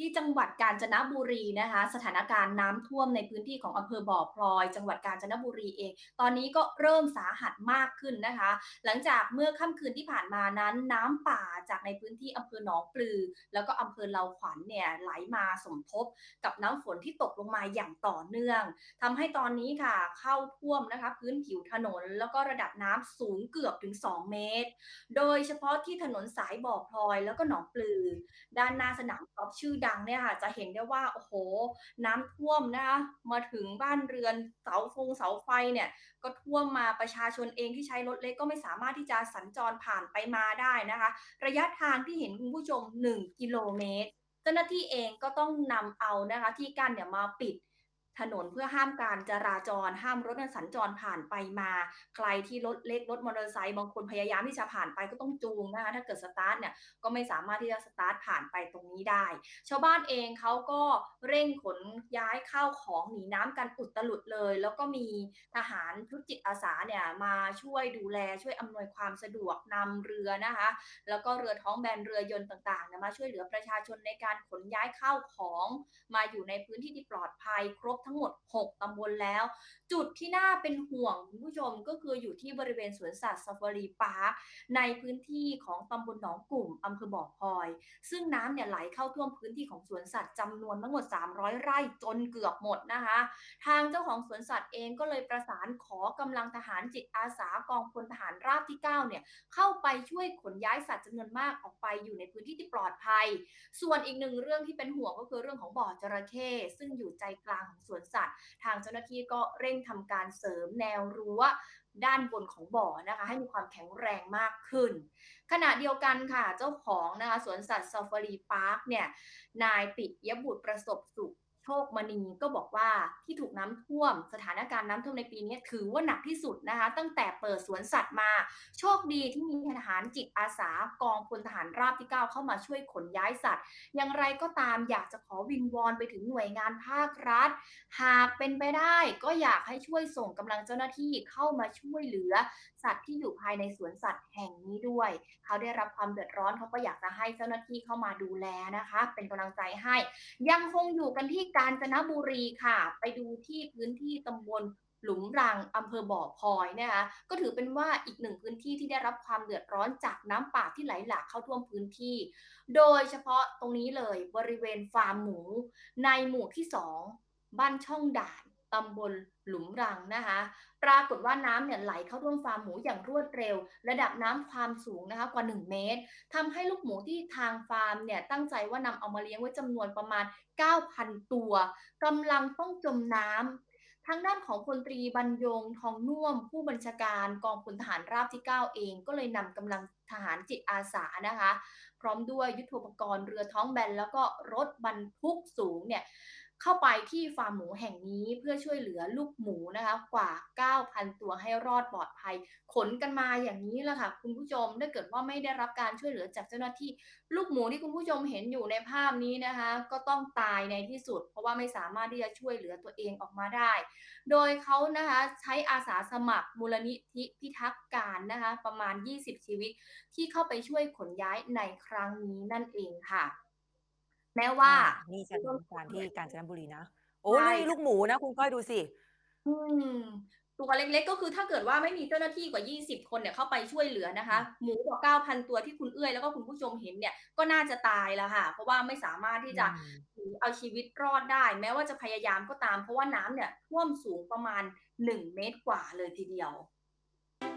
ที่จังหวัดกาญจนบุรีนะคะ สถานการณ์น้ำท่วมในพื้นที่ของอำเภอบ่อพลอย จังหวัดกาญจนบุรีเอง ตอนนี้ก็เริ่มสาหัสมากขึ้นนะคะ หลังจากเมื่อค่ำคืนที่ผ่านมานั้น น้ำป่าจากในพื้นที่อำเภอหนองปลือ แล้วก็อำเภอเลาขวัญเนี่ยไหลมาสมทบกับน้ำฝนที่ตกลงมาอย่างต่อเนื่องทำให้ตอนนี้ค่ะเข้าท่วมนะคะ พื้นผิวถนน แล้วก็ระดับน้ำสูงเกือบถึง 2 เมตร โดยเฉพาะที่ถนนสายบ่อพลอย แล้วก็หนองปลือ ด้านหน้าสนามกอล์ฟชื่อดังเนี่ยค่ะจะเห็นได้ว่าโอ้โห น้ำท่วมนะคะมาถึงบ้านเรือนเสาฟงเสาไฟเนี่ยก็ท่วมมาประชาชนเองที่ใช้รถเล็กก็ไม่สามารถที่จะสัญจรผ่านไปมาได้นะคะ ระยะทางที่เห็นคุณผู้ชม 1 กิโลเมตร เจ้าหน้าที่เองก็ต้องนำเอานะคะที่กั้นเนี่ยมาปิด ถนนเพื่อห้ามการจราจร ห้ามรถนสัญจรผ่านไปมา ใครที่รถเล็กรถมอเตอร์ไซค์บางคนพยายามที่จะผ่านไปก็ต้องจูงนะคะถ้าเกิดสตาร์ตเนี่ยก็ไม่สามารถที่จะสตาร์ตผ่านไปตรงนี้ได้ ชาวบ้านเองเขาก็เร่งขนย้ายข้าวของหนีน้ำกันอุดตลุดเลย แล้วก็มีทหารชุจิตอาสาเนี่ยมาช่วยดูแลช่วยอำนวยความสะดวกนำเรือนะคะแล้วก็เรือท้องแบนเรือยนต์ต่างๆเนี่ยมาช่วยเหลือประชาชนในการขนย้ายข้าวของ มาอยู่ในพื้นที่ที่ปลอดภัยครบทั้งั้งหมด 6 ตำบลแล้ว จุดที่น่าเป็นห่วงคุณผู้ชมก็คืออยู่ที่บริเวณสวนสัตว์ Safari Park ในพื้นที่ของตำบลหนองกลุ่มอำเภอบ่อพลอย ซึ่งน้ำเนี่ยไหลเข้าท่วมพื้นที่ของสวนสัตว์จำนวนทั้งหมด 300 ไร่จนเกือบหมดนะคะ ทางเจ้าของสวนสัตว์เองก็เลยประสานขอกำลังทหารจิตอาสากองพลทหารราบที่ 9 เนี่ยเข้าไปช่วยขนย้ายสัตว์จำนวนมากออกไปอยู่ในพื้นที่ที่ปลอดภัย ส่วนอีกหนึ่งเรื่องที่เป็นห่วงก็คือเรื่องของบ่อจระเข้ซึ่งอยู่ใจกลางของสวนสัตว์ ทางเจ้าหน้าที่ก็เร่งทำการเสริมแนวรั้วด้านบนของบ่อนะคะ ให้มีความแข็งแรงมากขึ้น ขณะเดียวกันค่ะเจ้าของนะคะสวนสัตว์ซาฟารีพาร์คเนี่ยนายปิยบุตรประสบสุข คมณีก็บอกว่าที่ถูกน้ำท่วม สถานการณ์น้ำท่วมในปีนี้ถือว่าหนักที่สุดนะคะ ตั้งแต่เปิดสวนสัตว์มา โชคดีที่มีทหารจิตอาสากองพลทหารราบที่ 9 เข้ามาช่วยขนย้ายสัตว์ อย่างไรก็ตามอยากจะขอวิงวอนไปถึงหน่วยงานภาครัฐ หากเป็นไปได้ก็อยากให้ช่วยส่งกำลังเจ้าหน้าที่เข้ามาช่วยเหลือ สัตว์ที่อยู่ภายในสวนสัตว์แห่งนี้ด้วย เขาได้รับความเดือดร้อนเขาก็อยากจะให้เจ้าหน้าที่เข้ามาดูแลนะคะ เป็นกำลังใจให้ ยังคงอยู่กันที่กาญจนบุรีค่ะ ไปดูที่พื้นที่ตำบลหลุมรังอำเภอบ่อพลอยนะคะก็ถือเป็นว่าอีกหนึ่งพื้นที่ที่ได้รับความเดือดร้อนจากน้ำป่าที่ไหลหลากเข้าท่วมพื้นที่ โดยเฉพาะตรงนี้เลยบริเวณฟาร์มหมู ในหมู่ที่ 2 บ้านช่องด่าน ตำบลหลุมรังนะคะ ปรากฏว่าน้ำเนี่ยไหลเข้าท่วมฟาร์มหมูอย่างรวดเร็ว ระดับน้ำความสูงนะคะกว่า 1 เมตรทำให้ลูกหมูที่ทางฟาร์มเนี่ยตั้งใจว่านำเอามาเลี้ยงไว้จำนวนประมาณ 9,000 ตัวกำลังต้องจมน้ำทางด้านของพลตรีบรรยงทองน่วม ผู้บัญชาการกองพลทหารราบที่ 9 เอง ก็เลยนำกำลังทหารจิตอาสานะคะ พร้อมด้วยยุทโธปกรณ์เรือท้องแบนแล้วก็รถบรรทุกสูงเนี่ย เข้าไปที่ฟาร์มหมูแห่งนี้เพื่อช่วยเหลือลูกหมูนะคะกว่า 9,000 ตัวให้รอดปลอดภัย ขนกันมาอย่างนี้แหละค่ะคุณผู้ชมถ้าเกิดว่าไม่ได้รับการช่วยเหลือจากเจ้าหน้าที่ลูกหมูที่คุณผู้ชมเห็นอยู่ในภาพนี้นะคะ ก็ต้องตายในที่สุด เพราะว่าไม่สามารถที่จะช่วยเหลือตัวเองออกมาได้ โดยเขานะคะใช้อาสาสมัครมูลนิธิพิทักษ์การนะคะประมาณ 20 ชีวิต ที่เข้าไปช่วยขนย้ายในครั้งนี้นั่นเองค่ะ แม้ว่า อ่า นี่สถานการณ์ที่กาญจนบุรีนะ โอ้ใช่นี่ลูกหมูนะ คุณก้อยดูสิ อืม ตัวเล็ก ๆ ก็คือถ้าเกิดว่าไม่มีเจ้าหน้าที่กว่า 20 คนเนี่ยเข้าไปช่วยเหลือนะคะหมูกว่า 9,000 ตัวที่คุณเอื้อย แล้วก็คุณผู้ชมเห็นเนี่ย ก็น่าจะตายแล้วค่ะ เพราะว่าไม่สามารถที่อืจะม หนีเอาชีวิตรอดได้ แม้ว่าจะพยายามก็ตาม เพราะว่าน้ำเนี่ยท่วมสูงประมาณ 1 เมตรกว่าเลยทีเดียว